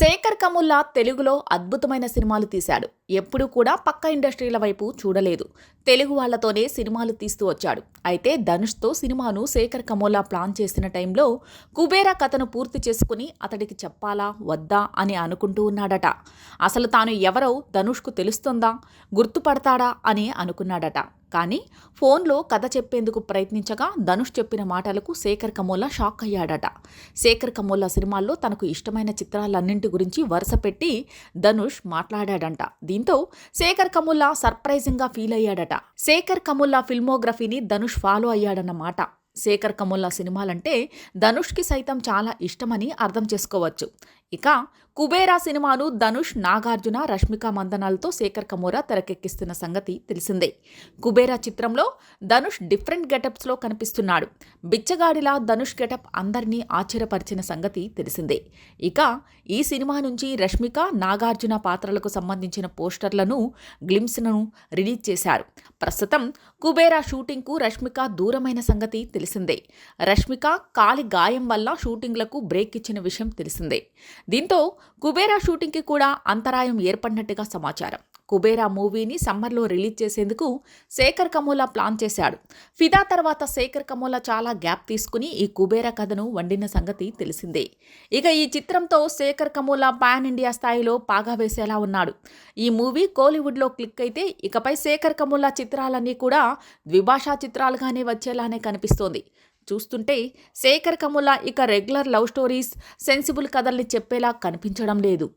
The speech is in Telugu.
శేఖర్ కముల్లా తెలుగులో అద్భుతమైన సినిమాలు తీశాడు. ఎప్పుడూ కూడా పక్క ఇండస్ట్రీల వైపు చూడలేదు. తెలుగు వాళ్ళతోనే సినిమాలు తీస్తూ వచ్చాడు. అయితే ధనుష్తో సినిమాను శేఖర్ కమోలా ప్లాన్ చేసిన టైంలో కుబేరా కథను పూర్తి చేసుకుని అతడికి చెప్పాలా వద్దా అని అనుకుంటూ ఉన్నాడట. అసలు తాను ఎవరో ధనుష్కు తెలుస్తుందా గుర్తుపడతాడా అని అనుకున్నాడట. కానీ ఫోన్లో కథ చెప్పేందుకు ప్రయత్నించగా ధనుష్ చెప్పిన మాటలకు శేఖర్ కమోలా షాక్ అయ్యాడట. శేఖర్ కమోలా సినిమాల్లో తనకు ఇష్టమైన చిత్రాలన్నింటి గురించి వరుస పెట్టి ధనుష్ మాట్లాడాడంట. దీంతో శేఖర్ కమోలా సర్ప్రైజింగ్గా ఫీల్ అయ్యాడట. శేఖర్ కముల్లా ఫిల్మోగ్రఫీని ధనుష్ ఫాలో అయ్యాడన్నమాట. శేఖర్ కమోల్లా సినిమాలంటే ధనుష్కి సైతం చాలా ఇష్టమని అర్థం చేసుకోవచ్చు. ఇక కుబేరా సినిమాను ధనుష్ నాగార్జున రష్మిక మందనాలతో శేఖర్ కమోరా తెరకెక్కిస్తున్న సంగతి తెలిసిందే. కుబేరా చిత్రంలో ధనుష్ డిఫరెంట్ గెటప్స్లో కనిపిస్తున్నాడు. బిచ్చగాడిలా ధనుష్ గెటప్ అందరినీ ఆశ్చర్యపరిచిన సంగతి తెలిసిందే. ఇక ఈ సినిమా నుంచి రష్మిక నాగార్జున పాత్రలకు సంబంధించిన పోస్టర్లను గ్లిమ్స్ను రిలీజ్ చేశారు. ప్రస్తుతం కుబేరా షూటింగ్కు రష్మిక దూరమైన సంగతి తెలిసిందే. రష్మిక కాలి గాయం వల్ల షూటింగ్లకు బ్రేక్ ఇచ్చిన విషయం తెలిసిందే. దీంతో కుబేరా షూటింగ్కి కూడా అంతరాయం ఏర్పడినట్టుగా సమాచారం. కుబేరా మూవీని సమ్మర్లో రిలీజ్ చేసేందుకు శేఖర్ కమోలా ప్లాన్ చేశాడు. ఫిదా తర్వాత శేఖర్ కమోలా చాలా గ్యాప్ తీసుకుని ఈ కుబేరా కథను వండిన సంగతి తెలిసిందే. ఇక ఈ చిత్రంతో శేఖర్ కమోలా పాన్ ఇండియా స్థాయిలో పాగా వేసేలా ఉన్నాడు. ఈ మూవీ కోలీవుడ్లో క్లిక్ అయితే ఇకపై శేఖర్ కమోలా చిత్రాలన్నీ కూడా ద్విభాషా చిత్రాలుగానే వచ్చేలానే కనిపిస్తోంది. చూస్తుంటే శేఖర్ కముల ఇక రెగ్యులర్ లవ్ స్టోరీస్ సెన్సిబుల్ కథల్ని చెప్పేలా కనిపించడం లేదు.